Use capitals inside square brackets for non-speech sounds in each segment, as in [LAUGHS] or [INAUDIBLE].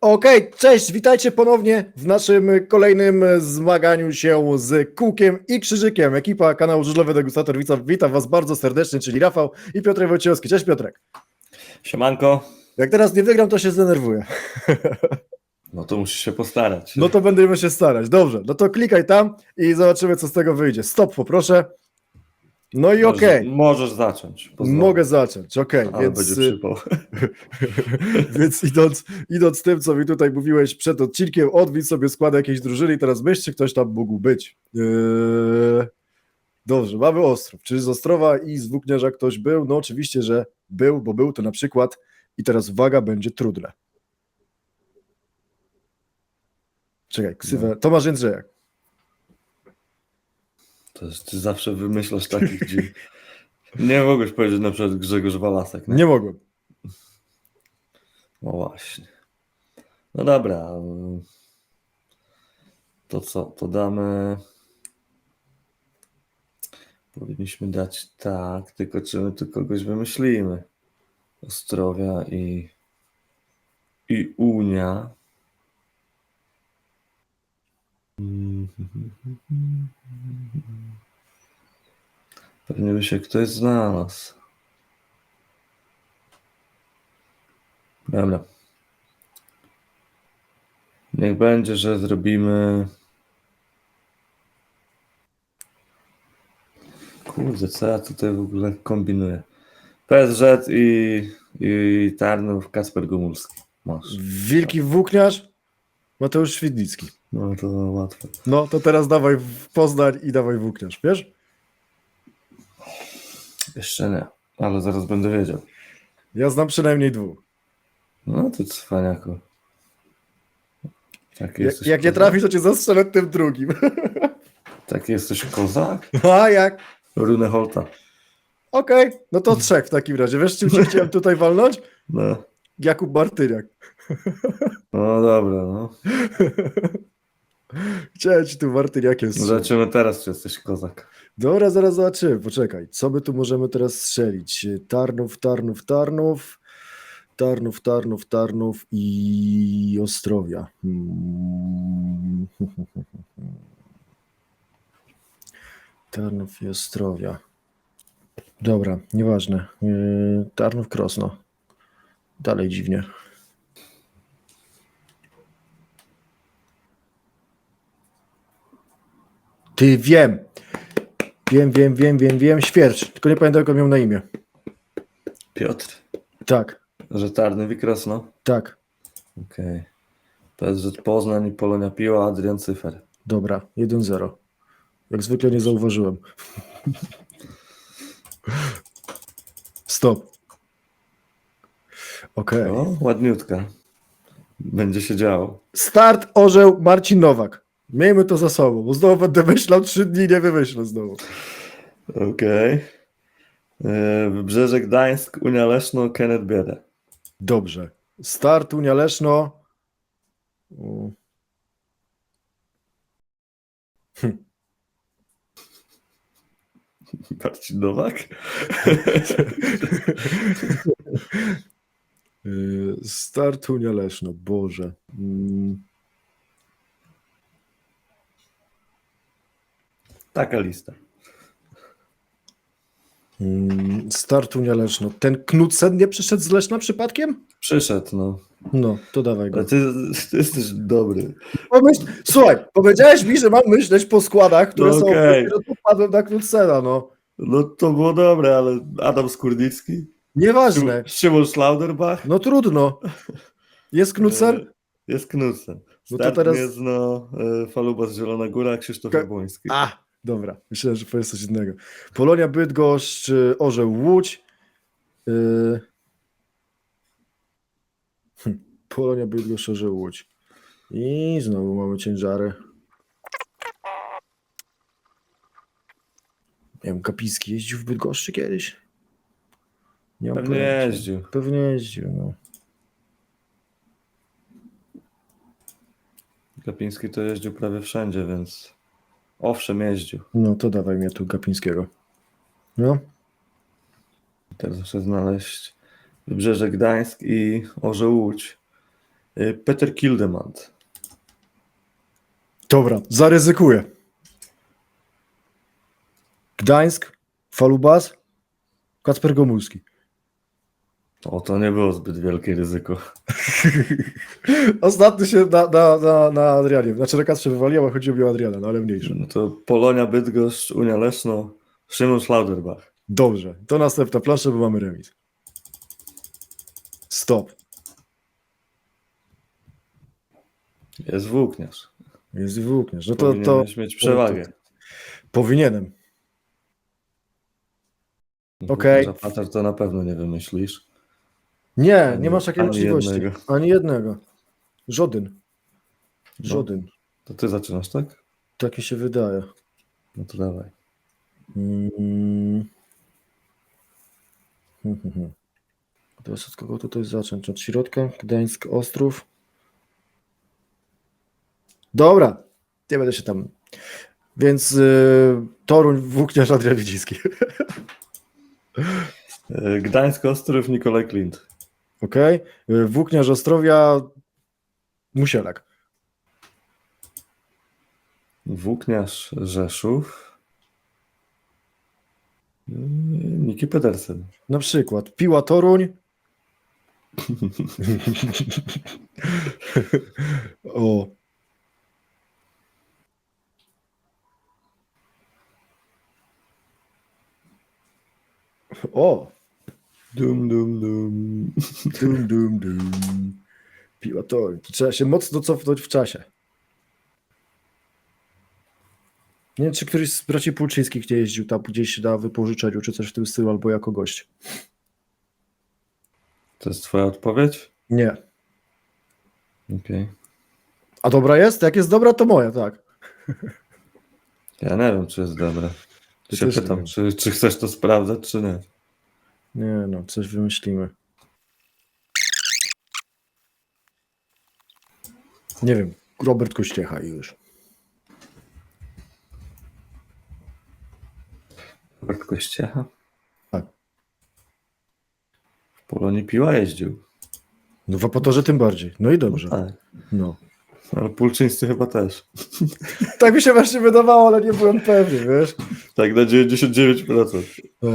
Okej, cześć, witajcie ponownie w naszym kolejnym zmaganiu się z Kółkiem i Krzyżykiem. Ekipa kanału Żużlowy Degustator witam, witam was bardzo serdecznie, czyli Rafał i Piotrek Wojciechowski. Cześć Piotrek. Siemanko. Jak teraz nie wygram, to się zdenerwuję. [LAUGHS] No to musisz się postarać. No to będziemy się starać. Dobrze, no to klikaj tam i zobaczymy, co z tego wyjdzie. Stop poproszę. No i okej, Możesz zacząć. Pozwolę. mogę zacząć, okej, Ale więc... będzie y. [LAUGHS] Więc idąc, idąc tym, co mi tutaj mówiłeś przed odcinkiem, odwiedź sobie skład jakiejś drużyny i teraz myśl, czy ktoś tam mógł być. Eee, Dobrze, mamy Ostrów. Czy z Ostrowa i z Włókniarza ktoś był? No oczywiście, że był, bo był to na przykład i teraz uwaga, będzie trudne. Czekaj, ksywę. No. Tomasz Jędrzejak. To jest, ty zawsze wymyślasz takich dziw. [LAUGHS] Nie mogłeś powiedzieć na przykład Grzegorz Walasek. Nie? Nie mogłem. No właśnie. No dobra. To co? To damy. Powinniśmy dać tak, tylko czy my tu kogoś wymyślimy? Ostrowia i. i Unia. Pewnie by się ktoś znalazł. Dobra. Niech będzie, że zrobimy. Kurde, co ja tutaj w ogóle kombinuję? PSZ i, i Tarnów, Kasper Gomulski. Masz. Wielki Włókniarz, Mateusz Świdnicki. No to łatwe. No to teraz dawaj w Poznań i dawaj Włókniarz, wiesz? Jeszcze nie, ale zaraz będę wiedział. Ja znam przynajmniej dwóch. No to cwaniaku. Taki Jak, jesteś jak nie trafisz, to cię zastrzelę tym drugim. [LAUGHS] Taki jesteś kozak? A jak? Runę Holta. Okej, no to trzech w takim razie. Wiesz, czym się chciałem tutaj walnąć? No, Jakub Martyniak. no dobra, no. [LAUGHS] Chciałem ci tu Martyniakiem strzelić. Zobaczymy teraz, czy jesteś kozak. Dobra, zaraz zobaczymy. Poczekaj. Co my tu możemy teraz strzelić? Tarnów, Tarnów, Tarnów. Tarnów, Tarnów, Tarnów i Ostrowia. Hmm. Tarnów i Ostrowia. Dobra, nieważne. Yy, Tarnów, Krosno. Dalej dziwnie. Ty wiem. Wiem, wiem, wiem, wiem, wiem. Świercz. Tylko nie pamiętam, jak on miał na imię. Piotr. Tak, Że Tarny Krosno. tak. Okej. PSZ Poznań i Polonia Piła, Adrian Cyfer. Dobra, 1-0. Jak zwykle nie zauważyłem. Stop. Okej. O, ładniutka. Będzie się działo. Start orzeł Marcin Nowak. Miejmy to za sobą, bo znowu będę myślał trzy dni, nie wymyślę znowu. Okej. Okay. Wybrzeże Gdańsk, Unia Leszno, Kenneth Bieda. Dobrze. Start Unia Leszno. U. [LAUGHS] Marcin Nowak? Y, [LAUGHS] Start Unia Leszno, Boże. Mm, Taka lista. mm, Start Unia Leszno. Ten Knudsen nie przyszedł z Leszna przypadkiem? Przyszedł, no. No, to dawaj go. Ty, ty jesteś dobry. Pomyśl, słuchaj, powiedziałeś mi, że mam myśleć po składach, które No są. okej. Dopiero tu padłem na Knudsena, no. No to było dobre, ale Adam Skórnicki? Nieważne. Szymon Schlauderbach? No trudno. Jest Knudsen? E, Jest Knudsen. No to Start teraz- jest no, e, Faluba z Zielona Góra, Krzysztof Ka- Jabłoński. A, dobra. Myślałem, że powiesz coś innego. Polonia Bydgoszcz, Orzeł Łódź. Y... hm, Polonia Bydgoszcz, Orzeł Łódź. I znowu mamy ciężary. Nie wiem, Kapiński jeździł w Bydgoszczy kiedyś? Nie Pewnie pojęcia. jeździł. Pewnie jeździł, no. Kapiński to jeździł prawie wszędzie, więc owszem jeździł. No to dawaj mnie tu Gapińskiego. No, Teraz muszę znaleźć Wybrzeże Gdańsk i Orzeł Łódź. Y, Peter Kildemand. Dobra, zaryzykuję. Gdańsk, Falubas, Kacper Gomulski. O, to nie było zbyt wielkie ryzyko. [LAUGHS] Ostatnio się na, na, na, na Adrianie, znaczy na Kacprze wywaliłem, a chodziło o Adriana, no ale mniejsze. No to Polonia Bydgoszcz, Unia Leszno, Szymon Schlauderbach. Dobrze, to następna plansza, bo mamy remis. Stop. Jest włókniarz. Jest włókniarz. No to, to mieć przewagę. powinienem. Okej. Włókniarza Pater to na pewno nie wymyślisz. Nie, nie masz takiej ani możliwości. jednego. Ani jednego. Żaden. Żaden. To ty zaczynasz, tak? Tak mi się wydaje. No to dawaj. Mm. Hmm, hmm, hmm. Teraz od kogo tutaj zacząć? Od środka? Gdańsk, Ostrów. Dobra, nie będę się tam. Więc y, Toruń, Włókniarz, Adrian Widziński. Y, [LAUGHS] Gdańsk, Ostrów, Nikolaj Klint. Okej. Y, Włókniarz, Ostrowia, Musielak. Włókniarz Rzeszów. y, Niki Pedersen. Na przykład Piła Toruń. o. O. Dum, dum, dum. Dum, dum, dum. Piła. To Trzeba się mocno cofnąć w czasie. Nie wiem, czy któryś z braci Pulczyńskich nie jeździł tam gdzieś na wypożyczeniu, czy coś w tym stylu, albo jako gość. To jest twoja odpowiedź? Nie. Okej. A dobra jest? Jak jest dobra, to moja, tak. Ja nie wiem, czy jest dobre. To Się też nie pytam, wiem. czy, czy chcesz to sprawdzać, czy nie. Nie no, coś wymyślimy. Nie wiem, Robert Kościecha i już. Robert Kościecha? Tak. W Polonii Piła jeździł. No w Apatorze tym bardziej. No i dobrze. Tak. No. Ale Pulczyńscy chyba też. Tak mi się właśnie wydawało, ale nie byłem pewny, wiesz? Tak, na 99%. No.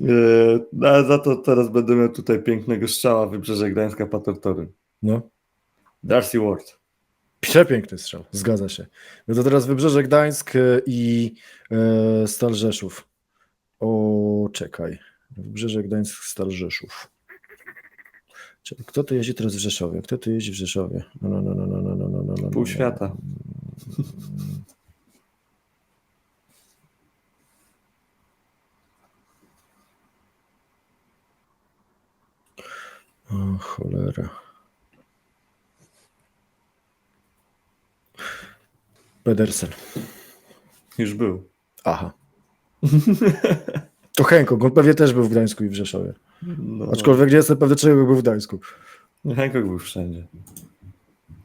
Eee, no, ale za to teraz będę miał tutaj pięknego strzała Wybrzeże Gdańska Patortory. no. Darcy Ward. Przepiękny strzał, zgadza się. No to teraz Wybrzeże Gdańsk e, i e, Stal Rzeszów. O, czekaj. Wybrzeże Gdańsk, Stal Rzeszów. Czekaj, Kto tu jeździ teraz w Rzeszowie? Kto tu jeździ w Rzeszowie? No, no, no, no, no, no, no, no, no, no, Pół no. świata. O, cholera. Pedersen. Już był. Aha. [LAUGHS] To Henko, on pewnie też był w Gdańsku i w Rzeszowie. No, Aczkolwiek nie jestem pewny, czego był w Gdańsku. Hancock był wszędzie.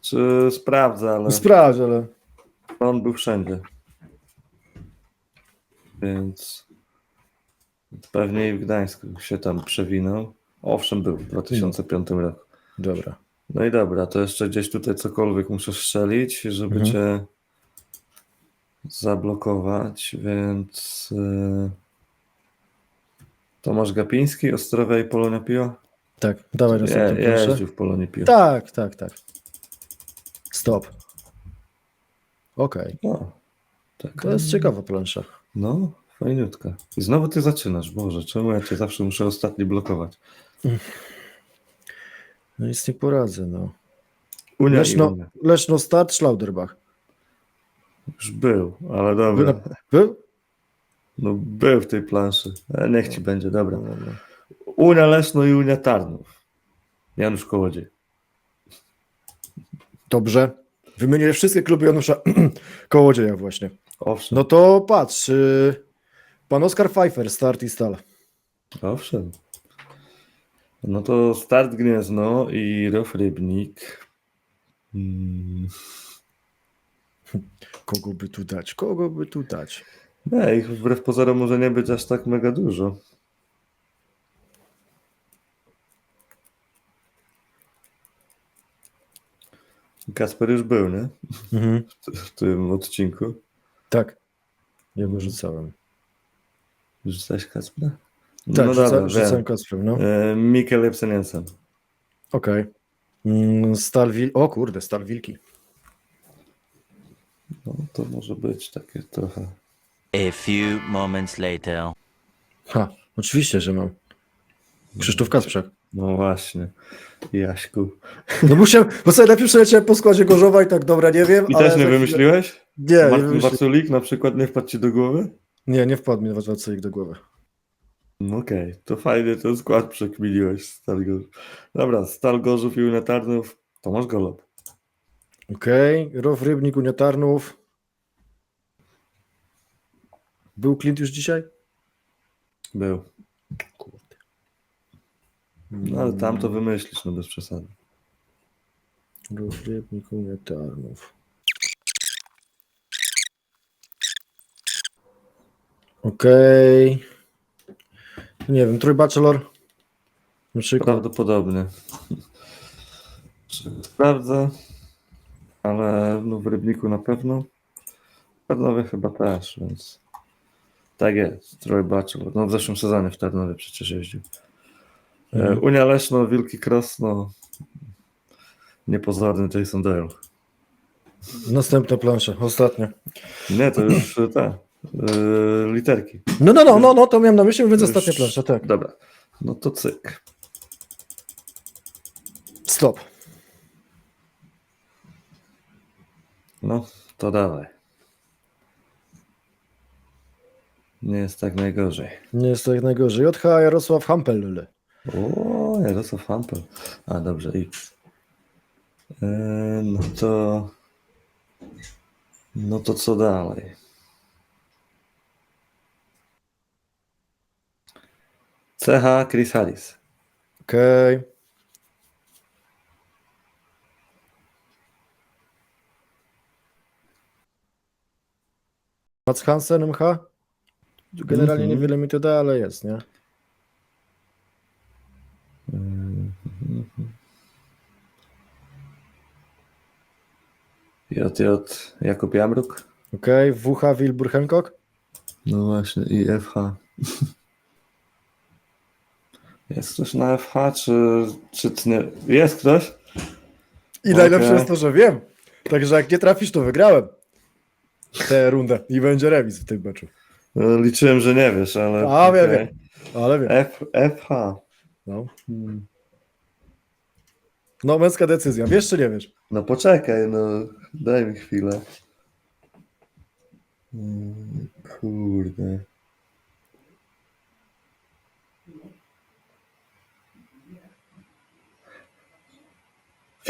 Czy sprawdzę, ale Sprawdź, ale on był wszędzie. Więc pewnie i w Gdańsku się tam przewinął. Owszem, był w 2005 roku. dobra. No i dobra, to jeszcze gdzieś tutaj cokolwiek muszę strzelić, żeby Mhm. cię zablokować, więc yy... Tomasz Gapiński, Ostrowia i Polonia Piła? Tak, dawaj Je, następną proszę. jeździł w Polonii Piła. Tak, tak, tak. Stop. Okej. O, tak. To jest ciekawa plansza. No, fajniutka. I znowu ty zaczynasz, Boże, czemu ja cię zawsze muszę ostatni blokować? No nic nie poradzę, no. Unia Leszno, Unia. Leszno Start, Schlauderbach. Już był, ale Był? dobra. na- Był? No był w tej planszy. E, Niech ci będzie, dobra. No. Unia Leszno i Unia Tarnów. Janusz Kołodziej. Dobrze. Wymienię wszystkie kluby Janusza [CLEARS THROAT] Kołodzieja właśnie. Owszem, No to patrz. y, Pan Oskar Pfeiffer, Start i Stal. owszem. No to Start Gniezno i Rof Rybnik. Hmm. Kogo by tu dać? Kogo by tu dać? Nie, ich wbrew pozorom może nie być aż tak mega dużo. Kasper już był, nie? Mhm. W tym odcinku. Tak. Ja go rzucałem. Rzucałeś Kaspra? Tak, no rzuca, rzucałem wiem. Kasprem, no. E, Mikkel Jebsen Jensen. Okej. Mm, Stal Wil... O kurde, Stal Wilki. No to może być takie trochę. A few moments later. Ha, oczywiście, że mam. Krzysztof Kasprzak. No właśnie. Jaśku. No musiałem, bo sobie najpierw przeleciałem po składzie Gorzowa i tak, dobra, nie wiem, I ale też nie wymyśliłeś? Nie, nie Martin wymyśliłem. Waculik na przykład nie wpadł ci do głowy? Nie, nie wpadł mi Waculik do głowy. No Okej, to fajnie ten skład przekminiłeś, Stal Gorzów. Dobra, Stal Gorzów i Unia Tarnów, Tomasz Golob. Okej, Row Rybnik, Unia Tarnów. Był Clint już dzisiaj? Był. Kurde. No ale tam to wymyślisz, no bez przesady. Row Rybnik, Unia Tarnów. Okej. Nie wiem, Trój Bachelor? Na przykład. Prawdopodobnie. Sprawdzę, ale no w Rybniku na pewno. Tarnowie chyba też, więc tak jest. Troy Bachelor. No w zeszłym sezonie w Tarnowie przecież jeździł. E, Mhm. Unia Leszno, Wilki Cross, no niepozorny Jason Dale. Następne plansze, ostatnie. Nie, to już e, e, literki. No, no, no, no, no, to miałem na myśli, więc Już- ostatnie plansze, tak. Dobra, no to cyk. Stop. No, to dawaj. Nie jest tak najgorzej. Nie jest to jak najgorzej. JH Jarosław Hampel. O, Jarosław Hampel. A, dobrze, X. E, no to... No to co dalej? CH Chris Harris. Okej. Mats Hansen, MH? Generalnie Mhm. niewiele mi to da, ale jest, nie? Mhm. JJ Jakub Jamruk. Okej, WH Wilbur Hancock? No właśnie, i FH. [LAUGHS] Jest ktoś na FH, czy, czy ty nie? Jest ktoś? I Okej. najlepsze jest to, że wiem. Także jak nie trafisz, to wygrałem tę rundę i będzie remis w tym meczu. No, liczyłem, że nie wiesz, ale. A, wiem, okej. Ale wiem. F, FH. No. Hmm. no, męska decyzja. Wiesz czy nie wiesz? No poczekaj, no daj mi chwilę. Mm, Kurde.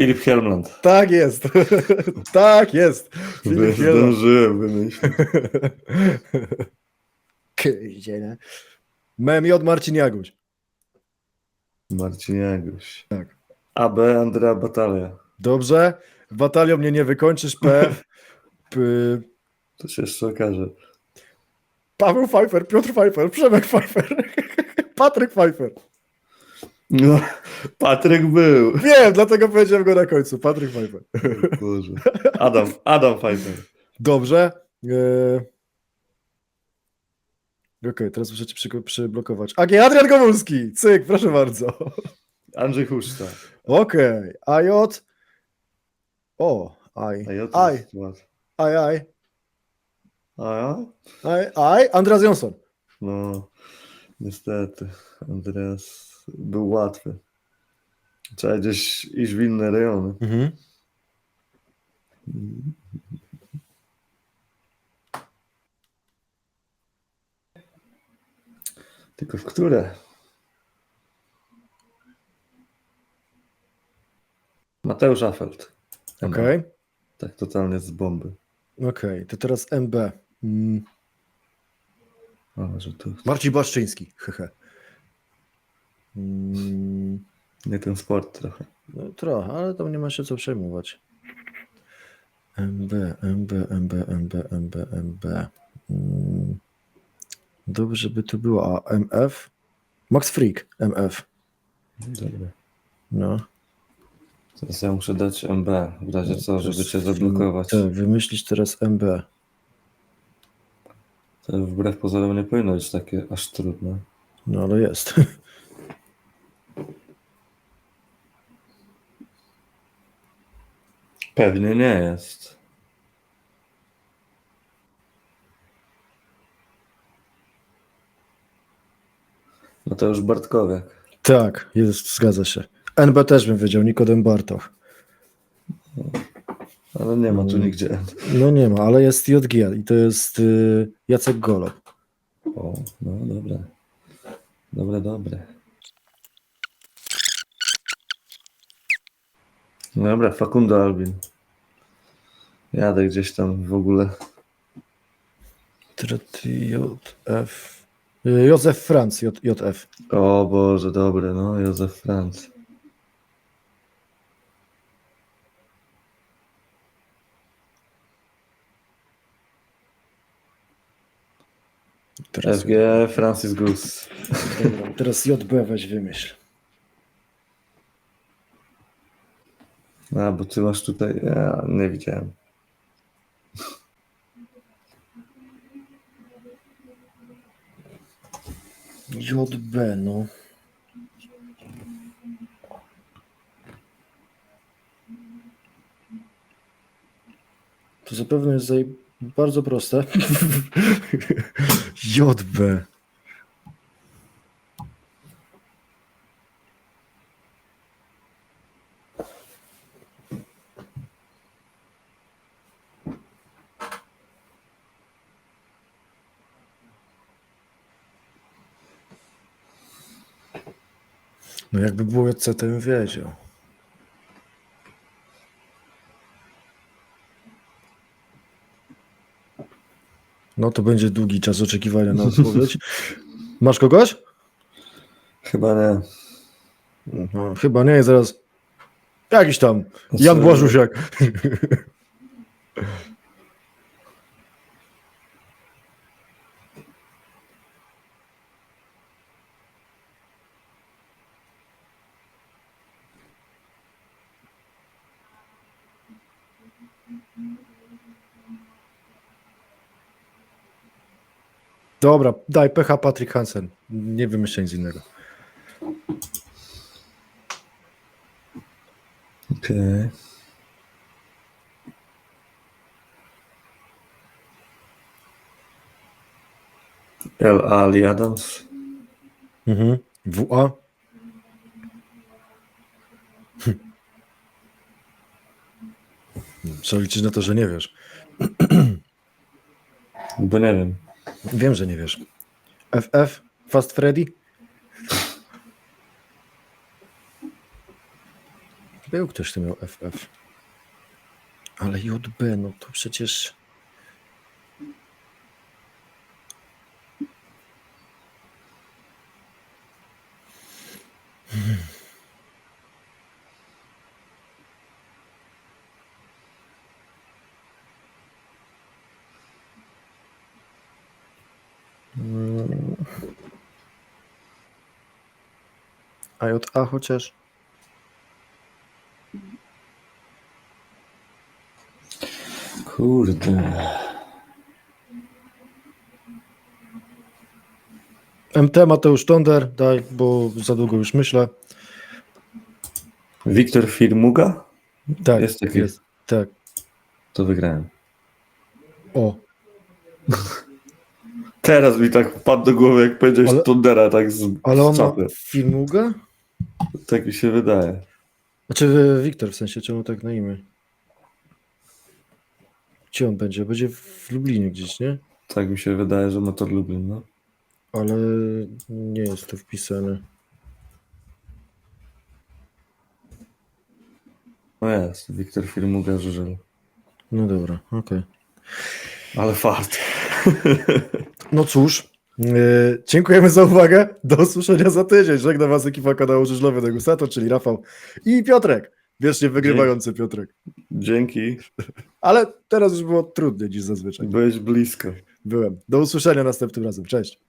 Filip Helmland. Tak jest. [LAUGHS] tak jest. Filip. Zdążyłem wymyślić. [LAUGHS] Kurde? Mem J. Marcin Jaguś. Marcin Jaguś. Tak. AB Andrea Batalia. Dobrze. Batalią mnie nie wykończysz, PF. P... To się jeszcze okaże. Paweł Pfeiffer, Piotr Pfeiffer, Przemek Pfeiffer, [LAUGHS] Patryk Pfeiffer. No, Patryk był. Wiem, dlatego powiedziałem go na końcu. Patryk Pfeiffer. Boże. Adam, Adam Pfeiffer. Dobrze. Eee... Okej, teraz muszę cię przy, przyblokować. AG Adrian Gomulski. Cyk, proszę bardzo. Andrzej Huszta. Okej. AJ. O, aj. Aj, aj, aj. Aj, aj. Andras Jonsson. No, niestety. Andreas był łatwy. Trzeba gdzieś iść w inne rejony. Mhm. Tylko w które? Mateusz Affelt. Okej. Tak totalnie z bomby. Okej, to teraz MB. Mm. Ale że to Marcin Błaszczyński. Hehe. Mm. nie ten sport trochę. No, trochę, ale tam nie ma się co przejmować. MB, MB, MB, MB, MB, MB. Mm. Dobrze by to było. A MF? Max Freak, MF. Dobra. No. Teraz ja muszę dać MB, w razie co, żeby cię zablokować. Tak, wymyślić teraz MB. To wbrew pozorom nie powinno być takie aż trudne. No ale jest. [LAUGHS] Pewnie nie jest. No to już Bartkowiak. tak, jest, zgadza się. NB też bym wiedział, Nikodem Bartoch. Ale nie ma tu Mm. nigdzie. No nie ma, ale jest JG i to jest y, Jacek Golo. O, no dobre. Dobre, dobre. Dobra, Facundo Albin. Jadę gdzieś tam w ogóle. JF. Józef Franc, J, JF. O Boże, dobre, no, Józef Franc. Teraz, FG Francis Gus. dobra, teraz JB weź wymyśl. A, bo ty masz tutaj. Ja nie widziałem. JB, no. To zapewne jest zaj... bardzo proste. [LAUGHS] JB. No jakby było to bym wiedział. No to będzie długi czas oczekiwania na odpowiedź. [LAUGHS] Masz kogoś? Chyba nie. No, chyba nie, zaraz. Jakiś tam. Jan Błażusiak. [LAUGHS] Dobra, daj pecha Patrick Hansen. Nie wymyślę nic innego. Okej. L. Ali Adams. Mhm. WA. Co liczysz na to, że nie wiesz? Bo nie wiem. Wiem, że nie wiesz. FF? Fast Freddy? Był ktoś, kto miał FF. Ale JB, no to przecież... A JA chociaż? Kurde. MT Mateusz Tonder, daj, bo za długo już myślę. Wiktor Firmuga? Tak, Jest taki. Tak. To wygrałem. O, [LAUGHS] Teraz mi tak wpadł do głowy, jak powiedziałeś Ale- Tondera, tak z, ale on ma czapy. Tak mi się wydaje. Znaczy Wiktor, w sensie czemu tak na imię? Gdzie on będzie? Będzie w Lublinie gdzieś, nie? Tak mi się wydaje, że Motor Lublin, no. Ale nie jest to wpisane. No jest, Wiktor Firmuga, Żużel. No dobra, okej. Ale fart. No cóż, dziękujemy za uwagę. Do usłyszenia za tydzień. Żegna Was ekipa kanału Żużlowy Degustator, czyli Rafał i Piotrek. Wiecznie wygrywający Piotrek. Dzięki. Ale teraz już było trudniej niż zazwyczaj. Byłeś blisko. Byłem. Do usłyszenia następnym razem. Cześć.